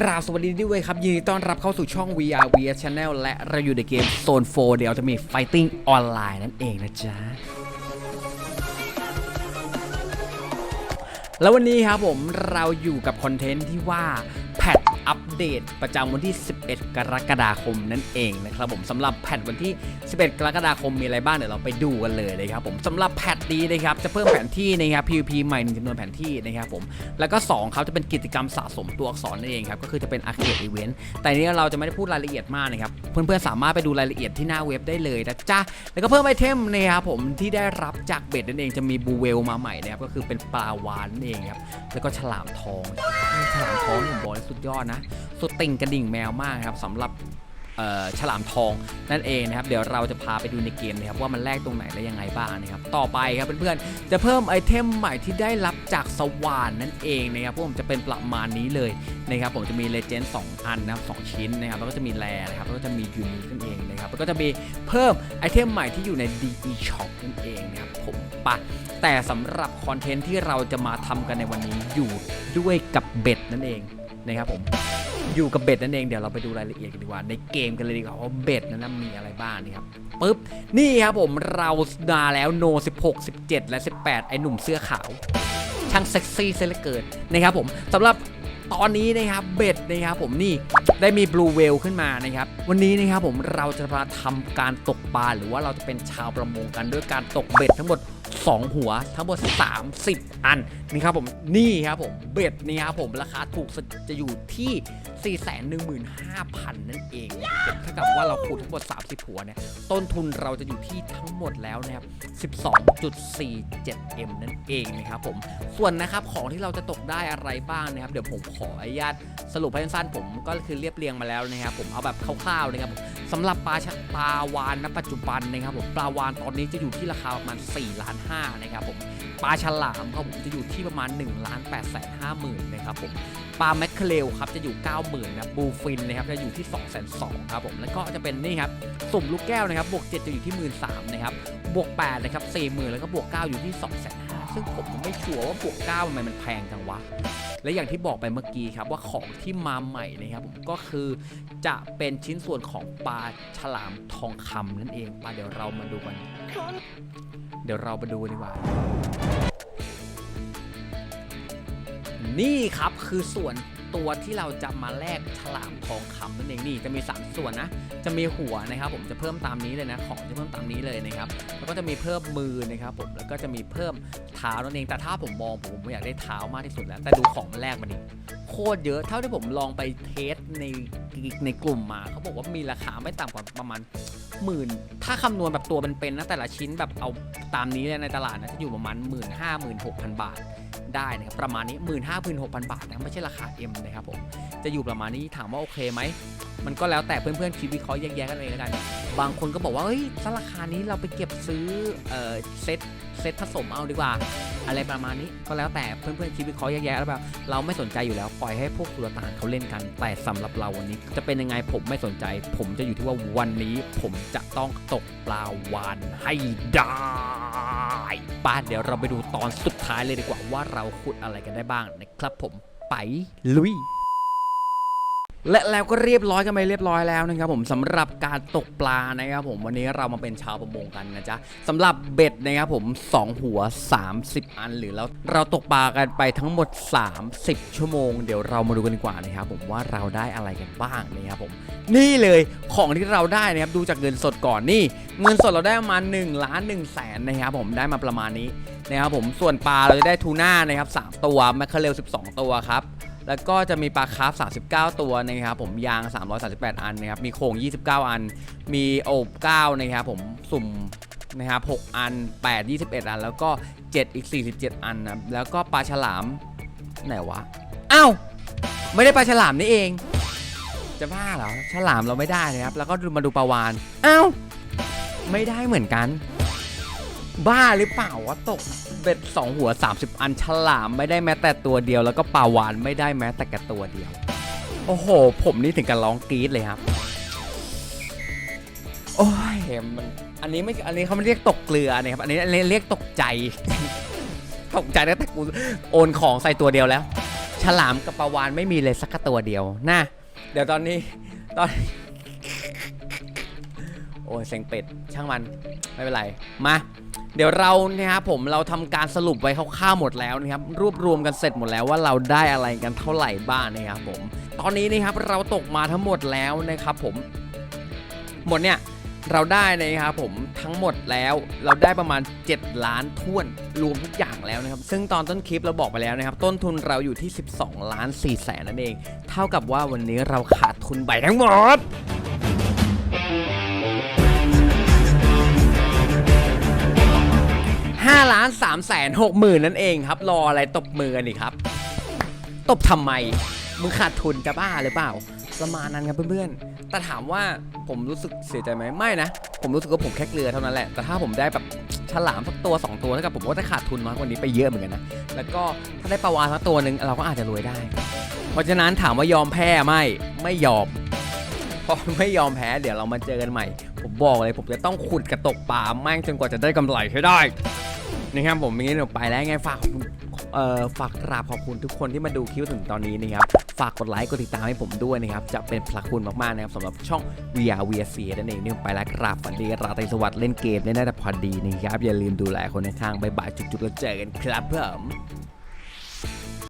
กราบสวัสดีด้วยครับ ยินดีต้อนรับเข้าสู่ช่อง VR VR Channel และเราอยู่ในเกมโซน4เดี๋ยวจะมี Fighting Online นั่นเองนะจ๊ะ แล้ววันนี้ครับผมเราอยู่กับคอนเทนต์ที่ว่า แพทอัปเดตประจำวันที่ 11 กรกฎาคมนั่นเองนะครับผมสำหรับแพทวันที่ 11 กรกฎาคมมีอะไรบ้างเดี๋ยวเราไปดูกันเลยนะครับผมสำหรับแพทนี้นะครับจะเพิ่มแผนที่นะครับ PVP ใหม่หนึ่งจำนวนแผนที่นะครับผมแล้วก็2เขาจะเป็นกิจกรรมสะสมตัวอักษรนั่นเองครับก็คือจะเป็น Arcade Event แต่อันนี้เราจะไม่ได้พูดรายละเอียดมากนะครับเพื่อนๆสามารถไปดูรายละเอียดที่หน้าเว็บได้เลยนะจ๊ะแล้วก็เพิ่มไอเทมนะครับผมที่ได้รับจากเบ็ดนั่นเองจะมีบูเวลมาใหม่นะครับก็คือเป็นปลาวานนั่นเองครับแล้วก็ฉลามทองฉลามทอง สุดยอดนะ สุดติ่งกระดิ่งแมวมากครับสำหรับฉลามทองนั่นเองนะครับ เดี๋ยวเราจะพาไปดูในเกมนะครับว่ามันแลกตรงไหนและยังไงบ้างนะครับ ต่อไปครับเพื่อนๆจะเพิ่มไอเทมใหม่ที่ได้รับจากสว่านนั่นเองนะครับพวกผมจะเป็นประมาณนี้เลยนะครับผมจะมีเลเจนด์สองอันนะครับสองชิ้นนะครับแล้วก็จะมีแรนะครับแล้วก็จะมียูนิคนั่นเองนะครับแล้วก็จะมีเพิ่มไอเทมใหม่ที่อยู่ใน DE Shop นั่นเองนะครับผมปะแต่สำหรับคอนเทนต์ที่เราจะมาทำกันในวันนี้อยู่ด้วยกับเบ็ดนั่นเอง นะครับผมอยู่กับเบ็ดนั่นเองเดี๋ยวเราไปดูรายละเอียดกันดีกว่า ในเกมกันเลยดีกว่าว่าเบ็ดนั้นมีอะไรบ้างนี่ครับปึ๊บนี่ครับผมเรามาแล้วโน 16 17 และ 18 ไอหนุ่มเสื้อขาว ช่างเซ็กซี่เซเหลอเกินนะครับผมสำหรับตอนนี้นะครับเบ็ดนะครับผมนี่ได้มีบลูเวลขึ้นมานะครับ วันนี้นะครับผมเราจะมาทำการตกปลาหรือว่าเราจะเป็นชาวประมงกันด้วยการตกเบ็ดทั้งหมด 2 หัวทั้งหมด 30 อันนี่ครับผมนี่ครับผมเบ็ดนี่ครับผมราคาถูกสุดจะอยู่ที่ 415,000 นั่นเองนะครับถ้ากับว่าเราขุดทั้งหมด 30 หัวเนี่ยต้นทุนเราจะอยู่ที่ทั้งหมดแล้วนะครับ 12.47m นั่นเองนะครับผมส่วนนะครับของที่เราจะตกได้อะไรบ้างนะครับ เดี๋ยวผมขออนุญาตสรุปให้สั้นๆผมก็คือเรียบเรียงมาแล้วนะครับผมเอาแบบคร่าวๆนะครับผมสำหรับปลาชะปลาวานณปัจจุบันนะครับผมปลาวานตอนนี้จะอยู่ที่ราคาประมาณ4ล้าน5นะครับผมปลาฉลามครับผมจะอยู่ที่ประมาณ1ล้าน8แสน5หมื่นนะครับผมปลาแมคเคเรลครับจะอยู่ 90,000นะบูฟินนะครับจะอยู่ที่ 2 2 0 0 0ครับผมแล้วก็จะเป็นนี่ครับสุ่มลูกแก้วนะครับบวก7จะอยู่ที่ 1 3ื่นนะครับบวก8นะครับ40,000แล้วก็บวก 9 อยู่ที่ 2 5 0 0 0ซึ่งผมไม่ชัวร์ว่าบวก9ทำไมมันแพงจังวะ และอย่างที่บอกไปเมื่อกี้ครับว่าของที่มาใหม่นะครับก็คือจะเป็นชิ้นส่วนของปลาฉลามทองคำนั่นเองมาเดี๋ยวเรามาดูกัน ดี๋ยวเรามาดูดีกว่า นี่ครับคือส่วนตัวที่เราจะมาแลกฉลามทองคำนั่นเองนี่จะมี 3 ส่วนนะ จะมีหัวนะครับผมจะเพิ่มตามนี้เลยนะ ของจะเพิ่มตามนี้เลยนะครับ แล้วก็จะมีเพิ่มมือนะครับผมแล้วก็จะมีเพิ่มเท้านั่นเองแต่ถ้าผมมองผมอยากได้เท้ามากที่สุดแล้ว แต่ดูของมันแรกมาดิโคตรเยอะเท่าที่ผมลองไปเทสในในกลุ่มมาเขาบอกว่ามีราคาไม่ต่ำกว่าประมาณ หมื่นถ้าคำนวณแบบตัวเป็นๆนะแต่ละชิ้นแบบเอาตามนี้เลยในตลาดนะจะอยู่ประมาณหมื่นห้าหมื่นหกพันบาท ได้นะครับประมาณนี้ 1 5 6 0 0 0 บาทนะไม่ใช่ราคา M นะครับผมจะอยู่ประมาณนี้ถามว่าโอเคไหมมันก็แล้วแต่เพื่อนๆคิดวิเคราะห์แยกๆกันเองแล้วกัน บางคนก็บอกว่าเฮ้ยถ้าราคานี้เราไปเก็บซื้อเออเซตเซตผสมเอาดีกว่า อะไรประมาณนี้ก็แล้วแต่เพื่อนๆคิดวิเคราะห์แยกๆแล้วแบบเราไม่สนใจอยู่แล้วปล่อยให้พวกสุลต่านเขาเล่นกัน แต่สำหรับเราวันนี้ จะเป็นยังไงผมไม่สนใจ ผมจะอยู่ที่ว่าวันนี้ผมจะต้องตกปลาวานให้ได้ ป้านเดี๋ยวเราไปดูตอนสุดท้ายเลยดีกว่าว่าเราขุดอะไรกันได้บ้างนะครับผมไปลุย และแล้วก็เรียบร้อยกันไปเรียบร้อยแล้วนะครับผมสำหรับการตกปลานะครับผมวันนี้เรามาเป็นชาวประมงกันนะจ๊ะสำหรับเบ็ดนะครับผม 2 หัว 30 อันหรือเราเราตกปลากันไปทั้งหมด 30 ชั่วโมง เดี๋ยวเรามาดูกันดีกว่านะครับผมว่าเราได้อะไรกันบ้างนะครับผม นี่เลยของที่เราได้นะครับดูจากเงินสดก่อนนี่ เงินสดเราได้ประมาณ1ล้าน1แสนนะครับผมได้มาประมาณนี้นะครับผมส่วนปลาเราจะได้ทูน่านะครับ3ตัวแมคเคเรล12 ตัวครับ แล้วก็จะมีปลาคาร์ฟ39 ตัวนะครับผมยาง 338 อันนะครับมีโข่ง 29 อัน มีโอบ9นะครับผมสุ่มนะครับ6อัน 8 21 อัน แล้วก็ 7 อีก 47 อันนะแล้วก็ปลาฉลาม ไหนวะอ้าวไม่ได้ปลาฉลามนี่เอง จะบ้าเหรอฉลามเราไม่ได้นะครับ แล้วก็มาดูปลาวานอ้าวไม่ได้เหมือนกัน บ้าหรือเปล่าวะตกเบ็ดสองหัว 30 อันฉลามไม่ได้แม้แต่ตัวเดียว แล้วก็ปลาวานไม่ได้แม้แต่กระตัวเดียว โอ้โห ผมนี่ถึงกับร้องกรี๊ดเลยครับ โอ้ยมันอันนี้ไม่อันนี้เขาไม่เรียกตกเกลือนะครับอันนี้อันนี้เรียกตกใจ ตกใจตั้งแต่กูโอนของใส่ตัวเดียวแล้ว ฉลามกับปลาวานไม่มีเลยสักตัวเดียวนะเดี๋ยวตอนนี้ตอนโอ้ยเซ็งเป็ดช่างมันไม่เป็นไรมา เดี๋ยวเราเนี่ยครับผมเราทำการสรุปไว้คร่าวๆหมดแล้วนะครับรวบรวมกันเสร็จหมดแล้วว่าเราได้อะไรกันเท่าไหร่บ้างนะครับผม ตอนนี้นะครับเราตกมาทั้งหมดแล้วนะครับผม หมดเนี่ยเราได้นะครับผมทั้งหมดแล้วเราได้ประมาณ 7 ล้านท้วนรวมทุกอย่างแล้วนะครับ ซึ่งตอนต้นคลิปเราบอกไปแล้วนะครับ ต้นทุนเราอยู่ที่ 12 ล้าน4แสนนั่นเอง เท่ากับว่าวันนี้เราขาดทุนไปทั้งหมด 5ล้าน3แสน6หมื่นนั่นเองครับ รออะไรตบมือกันอีกครับ ตบทำไม มึงขาดทุนจะบ้าหรือเปล่า ประมาณนั้นครับเพื่อนๆ แต่ถามว่าผมรู้สึกเสียใจไหมไม่นะ ผมรู้สึกว่าผมแค่เกลือเท่านั้นแหละ แต่ถ้าผมได้แบบฉลามสักตัว 2 ตัวเท่ากับผมก็จะขาดทุนมากกว่านี้ไปเยอะเหมือนกันนะ แล้วก็ถ้าได้ปลาวาสักตัวหนึ่งเราก็อาจจะรวยได้ เพราะฉะนั้นถามว่ายอมแพ้ไหมไม่ยอม พอไม่ยอมแพ้เดี๋ยวเรามาเจอกันใหม่ ผมบอกเลยผมจะต้องขุดกระตกปลาแม่งจนกว่าจะได้กำไรให้ได้นะครับผมอย่างนี้เดี๋ยวไปแล้วไงฝากขอบคุณเอ่อฝากกราบขอบคุณทุกคนที่มาดูคลิปถึงตอนนี้นะครับ ฝากกดไลค์กดติดตามให้ผมด้วยนะครับ จะเป็นพระคุณมากๆนะครับสำหรับช่อง VR VC นั่นเองนี่ผมไปแล้วกราบฝันดีราตรีสวัสดิ์เล่นเกมได้น่พอดีนะครับ อย่าลืมดูแลคนข้างๆบ๊ายบายจุกๆแล้วเจอกันครับผม